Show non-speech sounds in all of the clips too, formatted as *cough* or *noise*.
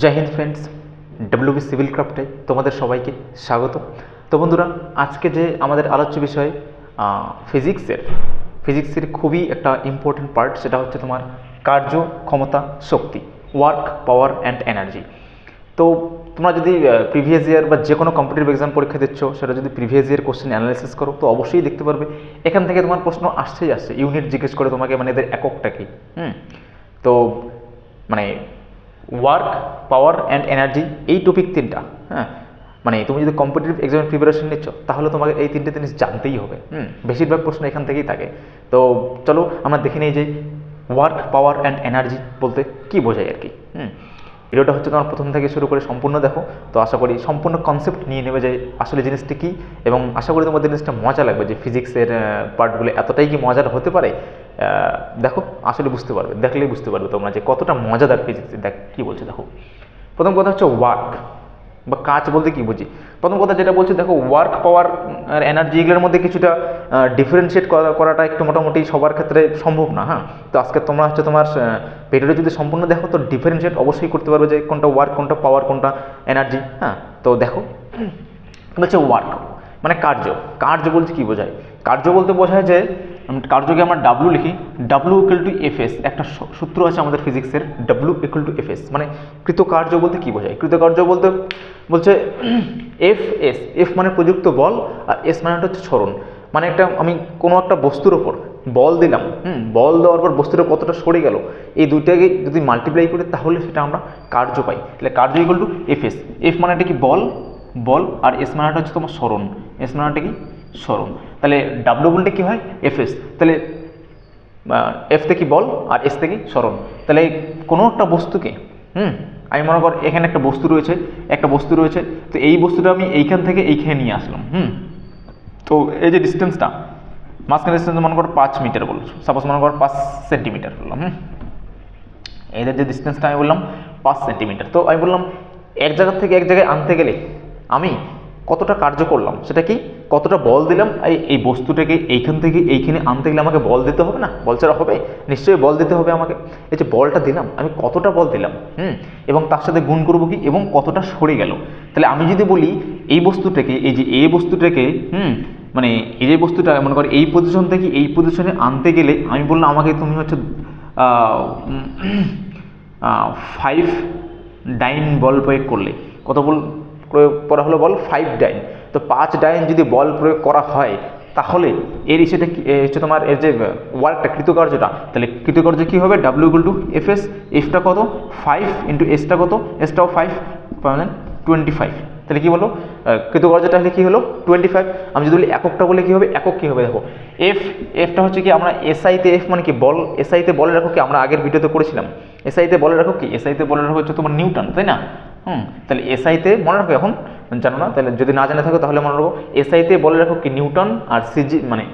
Jai Hind friends WB civil ক্রাফটে তোমাদের সবাইকে স্বাগত। তো বন্ধুরা, আজকে যে আমাদের আলোচ্য বিষয় ফিজিক্সের ফিজিক্সের খুবই একটা ইম্পর্টেন্ট পার্ট সেটা হচ্ছে তোমার কার্য ক্ষমতা শক্তি ওয়ার্ক পাওয়ার অ্যান্ড এনার্জি তো তোমরা যদি প্রিভিয়াস ইয়ার বা যে কোনো কম্পিটিটিভ এক্সাম পরীক্ষা দিচ্ছ, সেটা যদি প্রিভিয়াস ইয়ার কোশ্চেন অ্যানালাইসিস করো, তো অবশ্যই দেখতে পারবে। এখান থেকে তোমার প্রশ্ন আসছেই আসছে ইউনিট জিজ্ঞেস করে তোমাকে মানে এদের এককটা কি, হুম? তো মানে ওয়ার্ক পাওয়ার অ্যান্ড এনার্জি এই টপিক তিনটা হ্যাঁ? মানে তুমি যদি কম্পিটিটিভ এক্সামের প্রিপারেশন নিচ্ছ, তাহলে তোমাকে এই তিনটে জিনিস জানতেই হবে। হুম? বেশিরভাগ প্রশ্ন এখান থেকেই থাকে। তো চলো আমরা দেখে নিই যে ওয়ার্ক পাওয়ার অ্যান্ড এনার্জি বলতে কী বোঝায় আর কি। হুম? ভিডিওটা হচ্ছে তোমার প্রথম থেকে শুরু করে সম্পূর্ণ দেখো। তো আশা করি সম্পূর্ণ কনসেপ্ট নিয়ে নেবে যে আসলে জিনিসটা কী এবং আশা করি তোমাদের জিনিসটা মজা লাগবে যে ফিজিক্সের পার্টগুলো এতটাই কি মজার হতে পারে। দেখো, আসলে বুঝতে পারবে, দেখলেই বুঝতে পারবে তোমরা যে কতটা মজাদার ফিজিক্স দেখ কী বলছে দেখো। প্রথম কথা হচ্ছে ওয়ার্ক বা কাজ বলতে কি বুঝি? প্রথম কথা যেটা বলছে, দেখো ওয়ার্ক পাওয়ার আর এনার্জি এগুলোর মধ্যে কিছুটা ডিফারেন্সিয়েট করাটা একটু মোটামুটি সবার ক্ষেত্রে সম্ভব না হ্যাঁ? তো আজকে তোমরা হচ্ছে তোমার ভিডিওটা যদি সম্পূর্ণ দেখো, তো ডিফারেন্সিয়েট অবশ্যই করতে পারবে যে কোনটা ওয়ার্ক কোনটা পাওয়ার কোনটা এনার্জি হ্যাঁ? তো দেখো বলছে ওয়ার্ক মানে কার্য। কার্য বলতে কি বোঝায়? কার্য বলতে বোঝায় যে কার্যকে আমরা ডাব্লু লিখি? W equal to F S একটা সূত্র আছে আমাদের ফিজিক্সের W equal to F S মানে কৃতকার্য বলতে কি বোঝায়? কৃতকার্য বলতে বলছে এফ এস এফ মানে প্রযুক্ত বল আর এস মানে হচ্ছে সরণ। মানে একটা, আমি কোনো একটা বস্তুর ওপর বল দিলাম, হুম, বল দেওয়ার পর বস্তুটা কতটা সরে গেল, এই দুইটাকে যদি মাল্টিপ্লাই করি তাহলে সেটা আমরা কার্য পাই। তাহলে কার্য equal to F S F মানেটা কি বল? বল আর এস মানেটা হচ্ছে তোমার স্মরণ এস মানেটা কি? স্মরণ তাহলে ডাব্লু বলতে কী হয়? এফ এস তাহলে এফ থেকে বল আর এস থেকে স্মরণ। তাহলে কোনো একটা বস্তুকে, হুম, আমি মনে কর এখানে একটা বস্তু রয়েছে, একটা বস্তু রয়েছে, তো এই বস্তুটা আমি এইখান থেকে এইখানে নিয়ে আসলাম, হুম। তো এই যে ডিস্টেন্সটা মাঝখানে ডিস্টেন্স মনে কর পাঁচ মিটার বলছো সাপোজ মনে কর পাঁচ সেন্টিমিটার বললাম, হুম। এদের যে ডিস্টেন্সটা আমি বললাম পাঁচ সেন্টিমিটার তো আমি বললাম, এক জায়গা থেকে এক জায়গায় আনতে গেলে আমি কতটা কার্য করলাম? সেটা কি? কতটা বল দিলাম? এই এই বস্তুটাকে এইখান থেকে এইখানে আনতে গেলে আমাকে বল দিতে হবে না? বল ছাড়া হবে? নিশ্চয়ই বল দিতে হবে আমাকে। এই যে বলটা দিলাম, আমি কতটা বল দিলাম, হুম? এবং তার সাথে গুণ করব কি? এবং কতটা সরে গেল? তাহলে আমি যদি বলি, এই বস্তুটাকে, এই যে এই বস্তুটাকে, হুম? মানে এই যে বস্তুটা, মনে কর এই পজিশন থেকে এই পজিশনে আনতে গেলে আমি বললাম আমাকে তুমি হচ্ছে ফাইভ ডাইন বল প্রয়োগ করলে। কত বল প্রয়োগ করা হলো বল? ফাইভ ডাইন তো পাঁচ ডাইন যদি বল প্রয়োগ করা হয় তাহলে এর কি হচ্ছে তোমার এর যে ওয়ার্কটা কৃতকার্যটা তাহলে কৃতকার্য কী হবে? W equal to F S এফটা কত? ফাইভ ইন্টু এসটা কত? এসটাও ফাইভ পাবেন টোয়েন্টি ফাইভ তাহলে কী বলো? আহ, কৃতকার্যটা হলে কী হলো? টোয়েন্টি ফাইভ আমি যদি বলি এককটা বলে কী হবে? একক কী হবে? দেখো এফ এফটা হচ্ছে কি আমরা এসআইতে এফ মানে কি বল এসআইতে বলে রাখো কি? আমরা আগের ভিডিওতে করেছিলাম। এসআইতে বলে রাখো কি? এসআইতে বলে রাখো হচ্ছে তোমার নিউটন তাই না? হুম, তাহলে এসআইতে মনে রাখো এখন জানো না, তাহলে যদি না জেনে থাকো তাহলে মনে রাখো এসআইতে বলে রাখো কি নিউটন আর সিজি মানে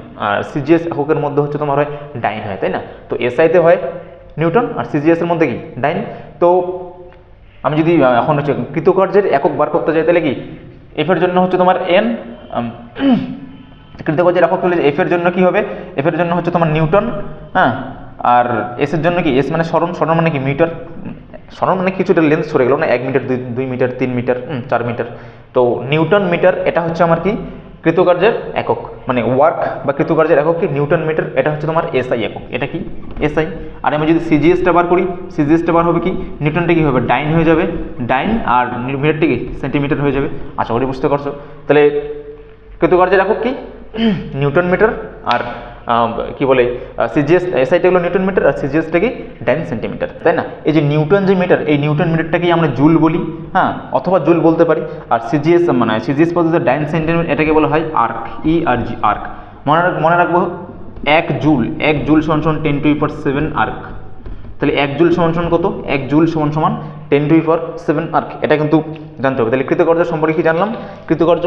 সিজিএস এককের মধ্যে হচ্ছে তোমার হয় ডাইন হয়, তাই না? তো এসআইতে হয় নিউটন আর সিজিএসের মধ্যে কি? ডাইন। তো আমি যদি এখন হচ্ছে কৃতকার্যের একক বার করতে চাই তাহলে কি? এফের জন্য হচ্ছে তোমার এন *clears throat* কৃতকার্যের একক তুলে এফের জন্য কি হবে? এফের জন্য হচ্ছে তোমার নিউটন হ্যাঁ আর এসের জন্য কি? এস মানে স্মরণ স্মরণ মানে কি? মিটার। স্মরণ মানে কিছুটা লেন্থ সরে গেল না এক মিটার দুই মিটার তিন মিটার চার মিটার তো নিউটন মিটার এটা হচ্ছে আমার কি? কৃতকার্যের একক। মানে ওয়ার্ক বা কৃতকার্যের একক কি? নিউটন মিটার এটা হচ্ছে তোমার এসআই একক। এটা কি? এসআই আর আমি যদি সিজিএসটা বার করি সিজিএসটা বার হবে কি? নিউটনটা কি হবে? ডাইন হয়ে যাবে। ডাইন আর মিটারটা কি? সেন্টিমিটার হয়ে যাবে। আশা করি বুঝতে পারছ। তাহলে কৃতকার্যের একক কি? *clears throat* নিউটন মিটার আর কি বলে সিজিএস এসআইটা হলো নিউটন মিটার আর সিজিএসটা কি ডাইন সেন্টিমিটার, তাই না? এই যে নিউটন যে মিটার, এই নিউটন মিটারটাকেই আমরা জুল বলি হ্যাঁ অথবা জুল বলতে পারি। আর সিজিএস মানে সিজিএস পদ্ধতিতে ডাইন সেন্টিমিটার, এটাকে বলা হয় আর্ক ই আর জি আর্ক। মনে রাখ, মনে রাখব, এক জুল এক জুল সমান সমান ten to per seven erg. তাহলে এক জুল সমান সমান কত? এক জুল সমান সমান ten to per seven erg. এটা কিন্তু জানতে হবে। তাহলে কৃতকার্য সম্পর্কে কি জানলাম? কৃতকার্য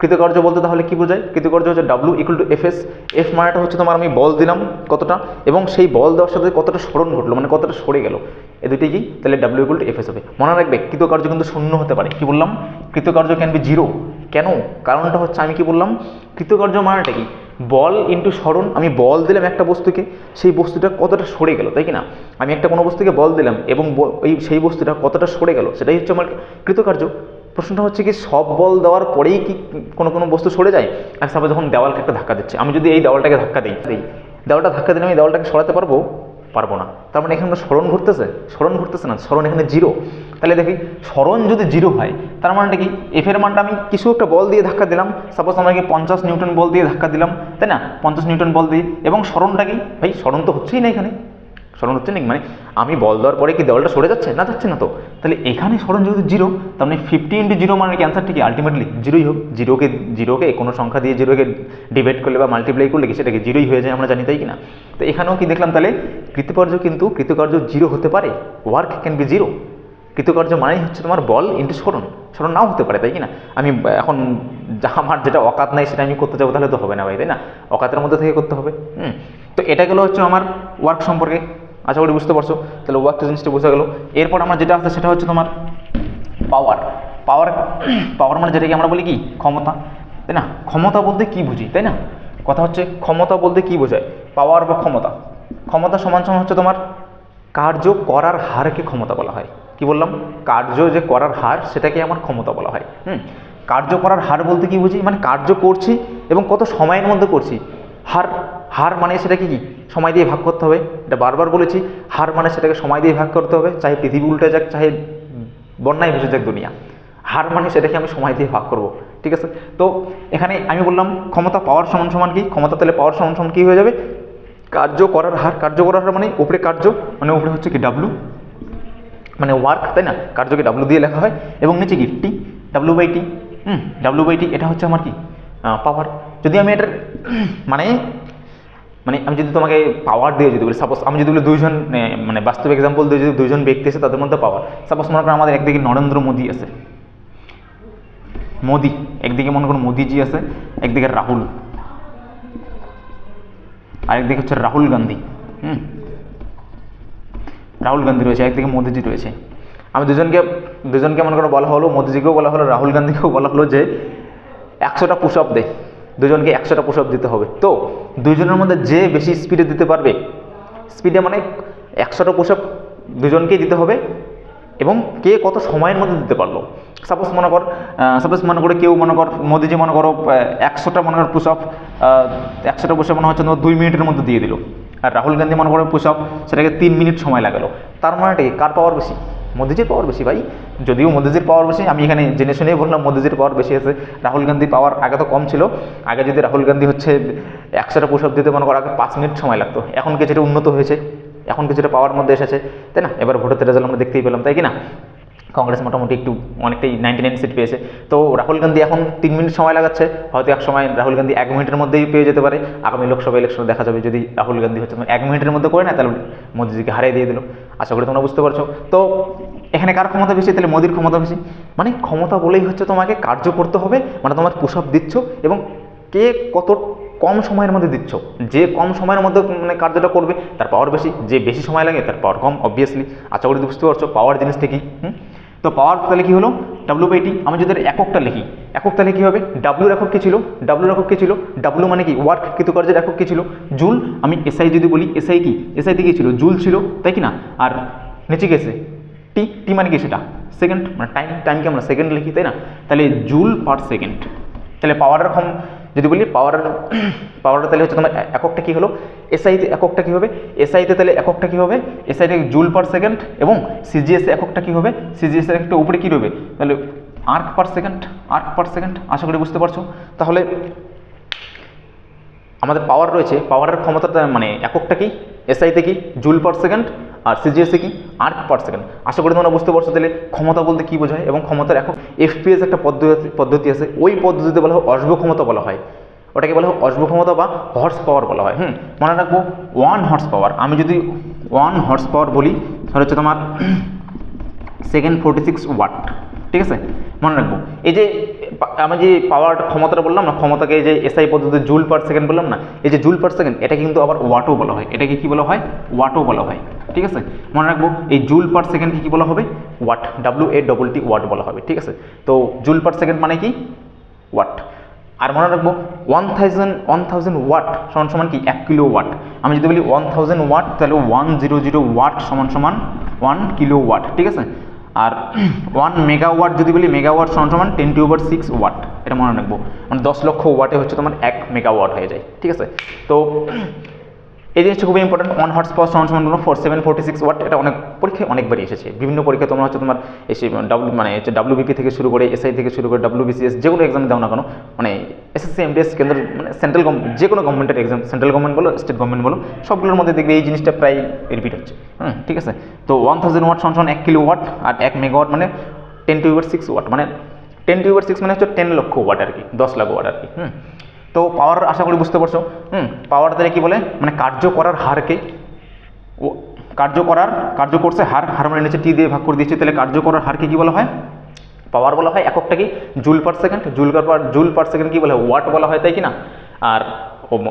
কৃতকার্য বলতে তাহলে কি বোঝায়? কৃতকার্য হচ্ছে W equal to F S F মানেটা হচ্ছে তোমার আমি বল দিলাম কতটা, এবং সেই বল দেওয়ার সাথে কতটা স্মরণ ঘটলো মানে কতটা সরে গেল। এ দুটি কি? তাহলে W equal to F S হবে। মনে রাখবে, কৃতকার্য কিন্তু শূন্য হতে পারে। কি বললাম? কৃতকার্য ক্যান বি জিরো কেন? কারণটা হচ্ছে আমি কি বললাম? কৃতকার্য মানেটা কি? বল ইন্টু স্মরণ, আমি বল দিলাম একটা বস্তুকে, সেই বস্তুটা কতটা সরে গেল, তাই কি না? আমি একটা কোনো বস্তুকে বল দিলাম, এবং সেই বস্তুটা কতটা সরে গেল, সেটাই হচ্ছে আমার কৃতকার্য। প্রশ্নটা হচ্ছে কি, সব বল দেওয়ার পরেই কি কোনো কোনো বস্তু সরে যায়? আর সাপোজ যখন দেওয়ালকে একটা ধাক্কা দিচ্ছে, আমি যদি এই দেওয়ালটাকে ধাক্কা দিই দিই, দেওয়ালটা ধাক্কা দিলে আমি দেওয়ালটাকে সরাতে পারব? পারব না। তার মানে এখানে স্মরণ ঘুরতেছে স্মরণ ঘুরতেছে না, স্মরণ এখানে জিরো তাহলে দেখি, স্মরণ যদি জিরো হয়, তার মানেটা কি? এফ এর মানটা আমি কিছু একটা বল দিয়ে ধাক্কা দিলাম সাপোজ আমরা কি পঞ্চাশ নিউটন বল দিয়ে ধাক্কা দিলাম, তাই না? পঞ্চাশ নিউটন বল দিয়ে, এবং স্মরণটা কি? ভাই, স্মরণ তো হচ্ছেই না এখানে। স্মরণ হচ্ছে নাকি মানে আমি বল দেওয়ার পরে কি দেওয়ালটা সরে যাচ্ছে? না যাচ্ছে না তো। তাহলে এখানে স্মরণ যেহেতু জিরো, তার মানে ফিফটি ইন্টু জিরো মানে ক্যান্সারটা কি? আলটিমেটলি জিরোই হোক, জিরোকে জিরোকে, কোনো সংখ্যা দিয়ে জিরোকে ডিভাইড করলে বা মাল্টিপ্লাই করলে কি সেটাকে জিরোই হয়ে যায় আমরা জানি তাই কি না? তো এখানেও কি দেখলাম তাহলে, কৃতকার্য কিন্তু কৃতকার্য জিরো হতে পারে ওয়ার্ক ক্যান বি জিরো কৃতকার্য মানেই হচ্ছে তোমার বল ইন্টু স্মরণ। স্মরণ নাও হতে পারে, তাই কি না? আমি এখন যা আমার যেটা অকাত নাই সেটা আমি করতে যাব, তাহলে তো হবে না ভাই, তাই না? অকাতের মধ্যে থেকে করতে হবে, হুম? তো এটা গেলো হচ্ছে আমার ওয়ার্ক সম্পর্কে। আশা করি বুঝতে পারছ। তাহলে ওয়ার্ক জিনিসটা বোঝা গেলো। এরপর আমার যেটা আছে সেটা হচ্ছে তোমার পাওয়ার পাওয়ার পাওয়ার মানে যেটাকে আমরা বলি কি? ক্ষমতা। তাই না? ক্ষমতা বলতে কি বুঝি? তাই না? কথা হচ্ছে ক্ষমতা বলতে কি বোঝায়? পাওয়ার বা ক্ষমতা। ক্ষমতা সমান সমান হচ্ছে তোমার কার্য করার হারকে ক্ষমতা বলা হয়। কি বললাম? কার্য যে করার হার, সেটাকে আমার ক্ষমতা বলা হয়। হুম? কার্য করার হার বলতে কি বুঝি? মানে কার্য করছি এবং কত সময়ের মধ্যে করছি? হার হার মানে সেটাকে কি? সময় দিয়ে ভাগ করতে হবে। এটা বারবার বলেছি, হার মানে সেটাকে সময় দিয়ে ভাগ করতে হবে। চাহে পৃথিবী উল্টে যাক, চাহে বন্যায় ভেসে যাক দুনিয়া। হার মানে সেটাকে আমি সময় দিয়ে ভাগ করব। ঠিক আছে? তো এখানে আমি বললাম, ক্ষমতা পাওয়ার সমান সমান কি? ক্ষমতা তাহলে পাওয়ার সমান সমান কি হয়ে যাবে? কার্য করার হার, কার্য করার হার মানে উপরে কার্য মানে উপরে হচ্ছে কি? ডাব্লু মানে ওয়ার্ক তাই না? কার্যকে ডাব্লু দিয়ে লেখা হয়। এবং নিচে কি? T W by T hmm W by T এটা হচ্ছে আমার কি? পাওয়ার যদি আমি এটার মানে মানে আমি যদি তোমাকে পাওয়ার দিয়ে যদি বলি সাপোজ আমি যদি বলি দুইজন মানে বাস্তব এক্সাম্পল দিয়ে যদি দুইজন ব্যক্তি আছে তাদের মধ্যে পাওয়ার সাপোজ মনে করো আমাদের একদিকে নরেন্দ্র মোদী আছে। মোদি, একদিকে মনে করো মোদিজি আছে, একদিকে রাহুল। আরেকদিকে হচ্ছে রাহুল গান্ধী, হুম? রাহুল গান্ধী রয়েছে, একদিকে মোদিজি রয়েছে। আমি দুজনকে দুজনকে মনে করো বলা হলো, মোদিজিকেও বলা হলো, রাহুল গান্ধীকেও বলা হলো যে, একশোটা পুশ আপ দে। দুজনকে একশোটা পুশ আপ দিতে হবে। তো দুজনের মধ্যে যে বেশি স্পিডে দিতে পারবে স্পিডে মানে একশোটা পুশ আপ দুজনকেই দিতে হবে এবং কে কত সময়ের মধ্যে দিতে পারল। সাপোজ মনে কর সাপোজ মনে করে কেউ মনে কর, মোদিজি মনে করো একশোটা মনে কর পুশ আপ একশোটা পুশ আপ মনে হচ্ছে দুই মিনিটের মধ্যে দিয়ে দিল। আর রাহুল গান্ধী মনে করো পুশ আপ সেটাকে তিন মিনিট সময় লাগালো। তার মানে কার পাওয়ার বেশি? মোদিজির পাওয়ার বেশি ভাই। যদিও মোদিজির পাওয়ার বেশি, আমি এখানে জেনে শুনেই বললাম মোদিজির পাওয়ার বেশি আছে। রাহুল গান্ধী পাওয়ার আগে তো কম ছিল। আগে যদি রাহুল গান্ধী হচ্ছে একশোটা পোশাক দিতে, মনে করো আগে পাঁচ মিনিট সময় লাগতো। এখন কিছুটা উন্নত হয়েছে। এখন কিছুটা পাওয়ার মধ্যে এসেছে, তাই না? এবার ভোটের রেজাল্ট আমরা দেখতেই পেলাম, তাই কি না? কংগ্রেস মোটামুটি একটু অনেকটাই নাইনটি নাইন সিট পেয়েছে। তো রাহুল গান্ধী এখন তিন মিনিট সময় লাগাচ্ছে, হয়তো এক সময় রাহুল গান্ধী এক মিনিটের মধ্যেই পেয়ে যেতে পারে। আগামী লোকসভা ইলেকশনে দেখা যাবে যদি রাহুল গান্ধী হচ্ছে। এক মিনিটের মধ্যে করে না তাহলে মোদিজিকে হারিয়ে দিয়ে দিল। আশা করি তোমরা বুঝতে পারছ। তো এখানে কার ক্ষমতা বেশি? তাহলে মোদির ক্ষমতা বেশি। মানে ক্ষমতা বলেই হচ্ছে তোমাকে কার্য করতে হবে মানে তোমার পুষপ দিচ্ছ এবং কে কত কম সময়ের মধ্যে দিচ্ছ। যে কম সময়ের মধ্যে মানে কার্যটা করবে, তার পাওয়ার বেশি। যে বেশি সময় লাগে, তার পাওয়ার কম অবভিয়াসলি আশা করি বুঝতে পারছ পাওয়ার জিনিসটা কি? হুম? তো পাওয়ার তাহলে কী হলো? ডাব্লু বাই টি আমি যদি এককটা লিখি একক তাহলে কী হবে ডাব্লুর একক কী ছিল? ডাব্লুর একক কী ছিল? ডাব্লু মানে কি? ওয়ার্ক কৃতকার্যের একক কী ছিল? জুল। আমি এসআই যদি বলি এসআই কি? এসআইতে কী ছিল? জুল ছিল, তাই কি না? আর নিচে গেছে টি টি মানে কি সেটা? সেকেন্ড মানে টাইম টাইমকে আমরা সেকেন্ড লিখি, তাই না? তাহলে জুল পার সেকেন্ড তাহলে পাওয়ারের ক্ষম যদি বলি পাওয়ার পাওয়ারটা তাহলে হচ্ছে তোমার এককটা কী হলো? এসআইতে এককটা কী হবে? এসআইতে তাহলে এককটা কী হবে? এসআইতে জুল পার সেকেন্ড এবং সিজিএস এককটা কী হবে? সিজিএস এর একটা উপরে কী রবে তাহলে erg per second erg per second আশা করি বুঝতে পারছ? তাহলে আমাদের পাওয়ার রয়েছে পাওয়ারের ক্ষমতাটা মানে এককটা কি? এসআইতে কি? জুল পার সেকেন্ড আর সিজিএসে কি? আর্ক পার সেকেন্ড আশা করি তোমরা বুঝতে পারছ তাহলে ক্ষমতা বলতে কী বোঝায় এবং ক্ষমতার এখন এফপিএস একটা পদ্ধতি পদ্ধতি আছে। ওই পদ্ধতিতে বলা হয় অশ্ব ক্ষমতা বলা হয়। ওটাকে বলা হয় অশ্ব ক্ষমতা বা হর্স পাওয়ার বলা হয়। হুম, মনে রাখব ওয়ান হর্স পাওয়ার আমি যদি ওয়ান হর্স পাওয়ার বলি, তাহলে হচ্ছে তোমার সেকেন্ড ফোর্টি সিক্স ওয়াট ঠিক আছে? মনে রাখব। এই যে, আমি যে পাওয়ার ক্ষমতাটা বললাম না, ক্ষমতাকে যে এসআই পদ্ধতিতে জুল পার সেকেন্ড বললাম না, এই যে জুল পার সেকেন্ড এটা কিন্তু আবার ওয়াটও বলা হয়। এটাকে কি বলা হয়? ওয়াটও বলা হয়। ঠিক আছে? মনে রাখব, এই জুল পার সেকেন্ডকে কি বলা হবে? Watt W A double T watt বলা হবে। ঠিক আছে? তো জুল পার সেকেন্ড মানে কি? ওয়াট আর মনে রাখব one thousand one thousand watt সমান সমান কি? এক কিলো ওয়াট আমি যদি বলি ওয়ান থাউজেন্ড ওয়াট তাহলে ওয়ান জিরো জিরো ওয়াট সমান সমান ওয়ান কিলো ওয়াট ঠিক আছে? আর ওয়ান মেগাওয়াট যদি বলি মেগাওয়াট সমান সমান ten to over six watt এটা মনে রাখব। মানে দশ লক্ষ ওয়াটে হচ্ছে তোমার এক মেগাওয়াট হয়ে যায়, ঠিক আছে? তো এই জিনিসটা খুবই ইম্পর্টেন্ট ওয়ান পাওয়ার সমান সমান four seven forty six watt এটা অনেক পরীক্ষায় অনেকবারই এসেছে। বিভিন্ন পরীক্ষা তোমরা হচ্ছে তোমার এসে ডাব্লু মানে হচ্ছে ডাব্লিউবিপি থেকে শুরু করে এসআই থেকে শুরু করে ডাব্লিউবিসিএস যে কোনো এক্সাম দাও না কেন মানে এসএসসি এমডিএস কেন্দ্র মানে সেন্ট্রাল গভর্নমেন্ট যে কোনো গভর্নমেন্টের এক্সাম সেন্ট্রাল গভর্নমেন্ট বলো স্টেট গভর্নমেন্ট বলো, সবগুলোর মধ্যে দেখবে এই জিনিসটা প্রায় রিপিট হচ্ছে। হুম, ঠিক আছে? তো ওয়ান থাউজেন্ড ওয়াট সমান সমান এক কিলো ওয়াট আর এক মেগাওয়াট মানে ten to your six watt মানে টেন টু ইউর সিক্স মানে হচ্ছে টেন লক্ষ ওয়াট আর কি, দশ লাখ ওয়াট আর কি, হুম। তো পাওয়ার আশা করি বুঝতে পারছ। হুম পাওয়ার তাহলে কী বলে? মানে কার্য করার হারকে। ও, কার্য করার, কার্য করছে হার হার মানে নিচে টি দিয়ে ভাগ করে দিয়েছি। তাহলে কার্য করার হারকে কী বলা হয়? পাওয়ার বলা হয়, এককটা কি? Joule per second joule per joule per second কী বলা? হয় ওয়াট বলা হয়, তাই কি না? আর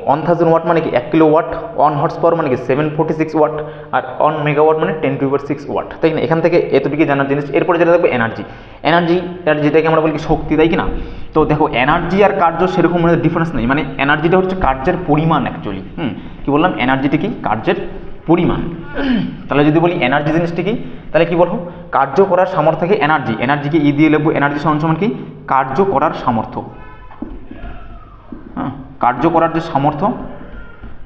ওয়ান থাউজেন্ড ওয়াট মানে কি? এক kilo watt one horse power মানে কি? সেভেন ফোর্টি সিক্স ওয়াট আর ওয়ান মেগাওয়াট মানে টেন টু সিক্স ওয়াট তাই না? এখান থেকে এতটুকু জানার জিনিস। এরপরে যেটা দেখবে এনার্জি এনার্জি যেটাকে আমরা বলি শক্তি, তাই কি না? তো দেখো এনার্জি আর কার্য সেরকম মানে ডিফারেন্স নেই। মানে এনার্জিটা হচ্ছে কার্যের পরিমাণ অ্যাকচুয়ালি হুম, কী বললাম? এনার্জিটা কি? কার্যের পরিমাণ। *clears throat* তাহলে যদি বলি এনার্জি জিনিসটি কি? তাহলে কি বলব? কার্য করার সামর্থ্যকে এনার্জি এনার্জিকে ই দিয়ে লিখব। এনার্জি সমান সমান কি? কার্য করার সামর্থ্য। হ্যাঁ কার্য করার যে সামর্থ্য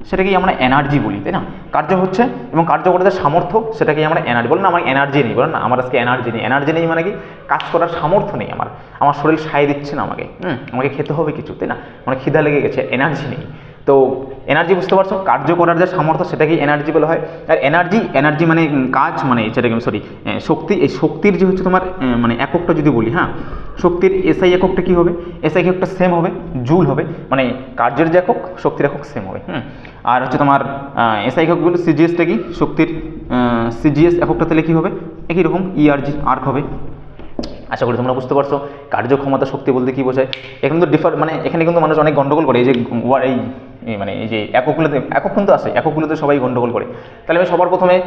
সেটাকেই আমরা এনার্জি বলি, তাই না? কার্য হচ্ছে এবং কার্য করার যে সামর্থ্য সেটাকেই আমরা এনার্জি বলেন আমার এনার্জি নেই, বলেন না, আমার আজকে এনার্জি নেই। এনার্জি নেই মানে কি? কাজ করার সামর্থ্য নেই আমার। আমার শরীর সায় দিচ্ছে না আমাকে, হুম? আমাকে খেতে হবে কিছু, তাই না? আমার খিদা লেগে গেছে এনার্জি নেই। তো এনার্জি বুঝতে পারছ? কার্য করার যে সামর্থ্য, সেটাকেই এনার্জি বলা হয়। আর এনার্জি এনার্জি মানে কাজ মানে সেটাকে সরি শক্তি, এই শক্তির যে হচ্ছে তোমার মানে এককটা যদি বলি হ্যাঁ? শক্তির এসআই এককটা কী হবে? এসআই এককটা সেম হবে জুল হবে মানে কার্যের যে একক, শক্তির একক সেম হবে, হুম? আর হচ্ছে তোমার এসআই এককগুলো সিজিএসটা কি? শক্তির সিজিএস এককটা তাহলে কী হবে? একই রকম ইআরজি আর্ক হবে। আশা করি তোমরা বুঝতে পারছ কার্যক্ষমতা শক্তি বলতে কী বোঝায়? এখানে কিন্তু ডিফার মানে এখানে কিন্তু মানুষ অনেক গন্ডগোল করে, এই যে এই মানে এই যে এককগুলোতে একক তো আসে এককগুলোতে সবাই গন্ডগোল করে। তাহলে আমি সবার প্রথমে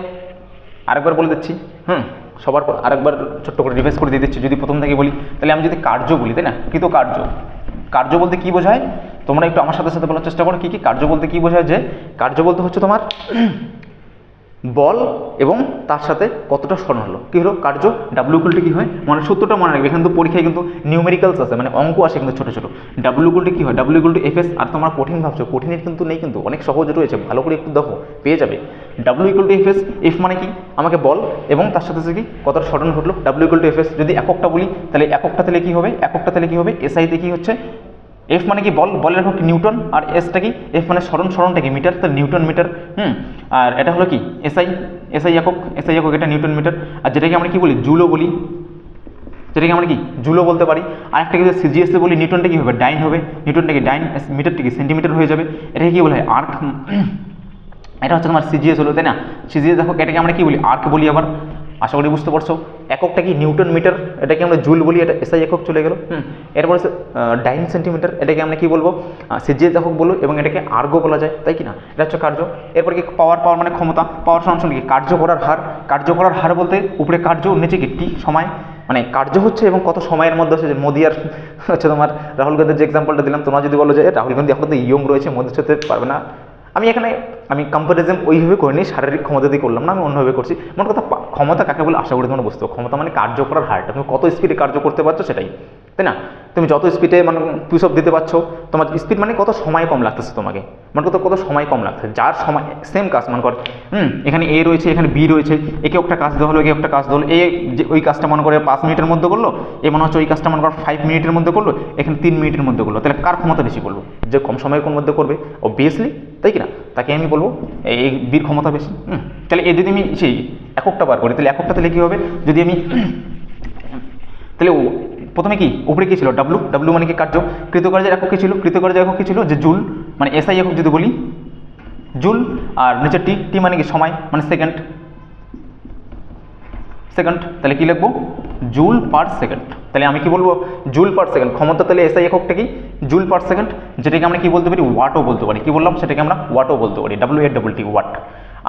আরেকবার বলে দিচ্ছি, হুম, সবার পর আরেকবার ছোট্ট করে রিভাইজ করে দিয়ে দিচ্ছি, যদি প্রথম থেকে বলি, তাহলে আমি যদি কার্য বলি, তাই না? কৃত কার্য। কার্য বলতে কী বোঝায়? তোমরা একটু আমার সাথে সাথে বলার চেষ্টা করো, কী কী কার্য বলতে কী বোঝায় যে, কার্য বলতে হচ্ছে তোমার বল এবং তার সাথে কতটা স্মরণ হলো? কী হলো? কার্য? ডাব্লিউ ইকুয়ালটি কী হয়? মানে সূত্রটা মনে রাখবে। এখানে তো পরীক্ষায় কিন্তু নিউমেরিক্যালস আছে মানে অঙ্ক আসে কিন্তু ছোটো ছোটো। ডাব্লিউ ইকুয়ালটি কী হয়? W equal to F S আর তোমরা কঠিন ভাবছ। কঠিনের কিন্তু নেই কিন্তু, অনেক সহজ রয়েছে। ভালো করে একটু দেখো, পেয়ে যাবে। W equal to F S F মানে কি? আমাকে বল, এবং তার সাথে সাথে কি? কতটা স্মরণ ঘটলো? ডাব্লিউ ইকুয়ালটি এফ এস যদি এককটা বলি, তাহলে এককটা তাহলে কী হবে? এককটা তাহলে কী হবে? এসআইতে কী হচ্ছে? এফ মানে কি বল, বলের হোক নিউটন? আর এসটা কি? এফ মানে স্মরণ, স্মরণটা কি? মিটার? তো নিউটন মিটার, হুম? আর এটা হলো কি? এসআই এসআই একক এসআই একক এটা নিউটন মিটার। আর যেটাকে আমরা কি বলি? জুলো বলি। যেটাকে আমরা কি? জুলো বলতে পারি। আর একটা যদি সিজিএসে বলি, নিউটনটা কি হবে? ডাইন হবে। নিউটনটা কি? ডাইন মিটারটা কি? সেন্টিমিটার হয়ে যাবে। এটাকে কি বলা হয়? আর্ক। এটা হচ্ছে তোমার সিজিএস হলো, তাই না? সিজিএস দেখো, এটাকে আমরা কি বলি? আর্ক বলি আবার। আশা করি বুঝতে পারছ। এককটা কি নিউটন মিটার? এটাকে আমরা জুল বলি এটা এসআই একক চলে গেল। হুম। এরপরে ডাইন সেন্টিমিটার এটাকে আমরা কি বলব? সিজিএস একক বলব এবং এটাকে আর্গো বলা যায় তাই কি না? এটা হচ্ছে কার্য। এরপর কি পাওয়ার পাওয়ার মানে ক্ষমতা। পাওয়ার সমান কি? কার্য করার হার। কার্য করার হার বলতে উপরে কার্য নিচে কি? টি সময়। মানে কার্য হচ্ছে এবং কত সময়ের মধ্যে হচ্ছে যে মোদি আর হচ্ছে তোমার রাহুল গান্ধীর যে এক্সাম্পলটা দিলাম তোমরা যদি বলো যে রাহুল গান্ধী এখন তো ইয়ং রয়েছে মোদি হতে পারবে না। আমি এখানে আমি কম্পারিজন ওইভাবে করিনি, শারীরিক ক্ষমতা দিয়ে করলাম না, আমি অন্যভাবে করছি। মনে কথা ক্ষমতা কাকে বলে? আশা করি তোমরা বুঝতে ক্ষমতা মানে কার্য করার হারটা তুমি কত স্পিডে কার্য করতে পারছ সেটাই। তাই না? তুমি যত স্পিডে মানে পুশ অফ দিতে পারছ, তোমার স্পিড মানে কত সময় কম লাগতেছে তোমাকে? মানে কত কত সময় কম লাগছে? যার সময় সেম কাজ, মনে কর, হুম, এখানে এ রয়েছে, এখানে বি রয়েছে, একে একটা কাজ দেওয়া হলো একে একটা কাজ দেওয়া হলো এ যে ওই কাজটা মনে করে পাঁচ মিনিটের মধ্যে করল, এ মনে হচ্ছে ওই কাজটা মনে কর ফাইভ মিনিটের মধ্যে করল, এখানে তিন মিনিটের মধ্যে করল। তাহলে কার ক্ষমতা বেশি করল? যে কম সময়ের কোন মধ্যে করবে? অবভিয়াসলি তাই কি না? তাকে আমি বলব, এই বীর ক্ষমতা বেশি, হুম। তাহলে এ যদি আমি, সেই এককটা বার করি, তাহলে এককটা তাহলে কী হবে, যদি আমি, তাহলে প্রথমে কি? উপরে কি ছিল? ডাব্লু ডাব্লু মানে কি কার্য? কৃতকার্যের একক কী ছিল? কৃতকার্যের একক কী ছিল? যে জুল মানে এসআই একক যদি বলি, জুল আর নিচে টি টি মানে কি? সময় মানে সেকেন্ড সেকেন্ড তাহলে কি লিখব? জুল পার সেকেন্ড তাহলে আমি কি বলব? জুল পার সেকেন্ড ক্ষমতা তাহলে এসআই এককটা কি? জুল পার সেকেন্ড যেটাকে আমরা কি বলতে পারি? ওয়াটও বলতে পারি। কি বললাম? সেটাকে আমরা ওয়াটও বলতে পারি। W A double T watt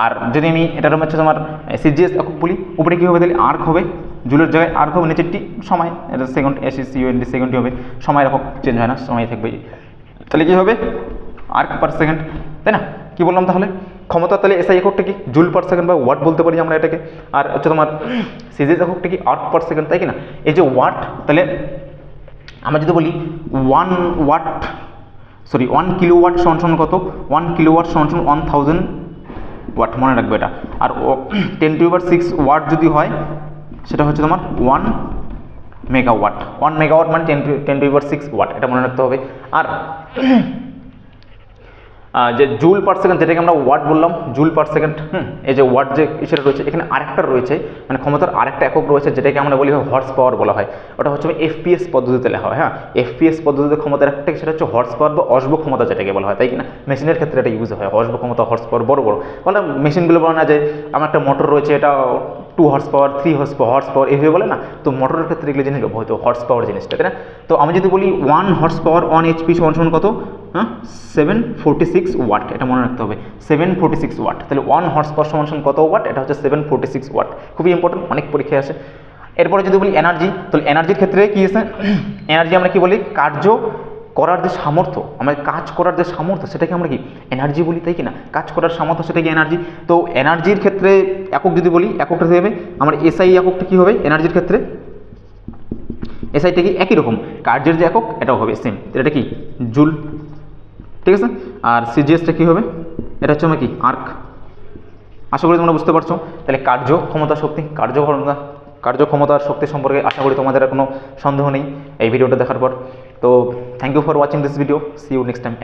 আর যদি আমি, এটার হচ্ছে তোমার সিজিএস একক বলি, উপরে কী হবে তাহলে আর্ক হবে? জুলের জায়গায় আর্ক হবে নিচেরটি সময়, এটা সেকেন্ড এস ইউএনডি সেকেন্ডটি হবে সময় এরকম চেঞ্জ হয় না সময় থাকবে। তাহলে কী হবে? আর্ক পার সেকেন্ড তাই না? কী বললাম তাহলে? ক্ষমতা তাহলে এসআই এককটা কি? জুল পার সেকেন্ড বা ওয়াট বলতে পারি আমরা এটাকে। আর হচ্ছে তোমার সিজিএস এককটা কি? আর্ক পার সেকেন্ড তাই কি না? এই যে ওয়াট তাহলে আমরা যদি বলি one watt sorry one kilo watt সমান কত? ওয়ান কিলো ওয়াট সমান ওয়ান থাউজেন্ড ওয়াট মনে রাখবে এটা। আর টেন টু এবার সিক্স ওয়াট যদি হয় সেটা হচ্ছে তোমার ওয়ান মেগাওয়াট ওয়ান মেগাওয়াট মানে ten ten to six watt এটা মনে রাখতে হবে। আর *clears throat* যে জুল পার সেকেন্ড যেটাকে আমরা ওয়াট বললাম জুল পার সেকেন্ড হুম, এই যে ওয়াট যে সেটা রয়েছে, এখানে আরেকটা রয়েছে মানে ক্ষমতার আরেকটা একক রয়েছে, যেটাকে আমরা বলি হর্স পাওয়ার বলা হয়। ওটা হচ্ছে এফপিএস পদ্ধতিতে লেখা হয় হ্যাঁ? এফপিএস পদ্ধতিতে ক্ষমতার একটা সেটা হচ্ছে হর্স পাওয়ার বা অশ্ব ক্ষমতা যেটাকে বলা হয়, তাই কিনা মেশিনের ক্ষেত্রে এটা ইউজ হয় অশ্ব ক্ষমতা হর্স পাওয়ার বড় বড়। বলে মেশিনগুলো বলে না যে, আমার একটা মোটর রয়েছে, এটা two horse power three horse horse power এইভাবে বলে না, তো মোটরের ক্ষেত্রে এগুলো জিনিস ব্যবহৃত হর্স পাওয়ার জিনিসটা, তাই না? তো আমি যদি বলি one horse power one HP সমান সমান কত? হ্যাঁ? সেভেন ফোর্টি সিক্স ওয়াট এটা মনে রাখতে হবে সেভেন ফোর্টি সিক্স ওয়াট তাহলে ওয়ান হর্স পাওয়ার সমান সমান কত ওয়াট এটা হচ্ছে সেভেন ফোর্টি সিক্স ওয়াট খুবই ইম্পর্টেন্ট অনেক পরীক্ষায় আসে। এরপরে যদি বলি এনার্জি তাহলে এনার্জির ক্ষেত্রে কী আছে? *clears throat* এনার্জি আমরা কি বলি? কার্য করার যে সামর্থ্য আমাদের কাজ করার যে সামর্থ্য, সেটাকে আমরা কি? এনার্জি বলি, তাই কি না? কাজ করার সামর্থ্য, সেটা কি এনার্জি তো এনার্জির ক্ষেত্রে একক যদি বলি, এককটা হবে আমার এসআই এককটা কী হবে? এনার্জির ক্ষেত্রে? এসআইটা কি একই রকম? কার্যের যে একক, এটাও হবে সেম এটা কি? জুল। ঠিক আছে? আর সিজিএসটা কী হবে? এটা হচ্ছে কি? আর্ক আশা করি তোমরা বুঝতে পারছ। তাহলে কার্য ক্ষমতা শক্তি, কার্য ক্ষমতা কার্যক্ষমতার শক্তি সম্পর্কে আশা করি তোমাদের আর কোনো সন্দেহ নেই এই ভিডিওটা দেখার পর। তো thank you for watching this video see you next time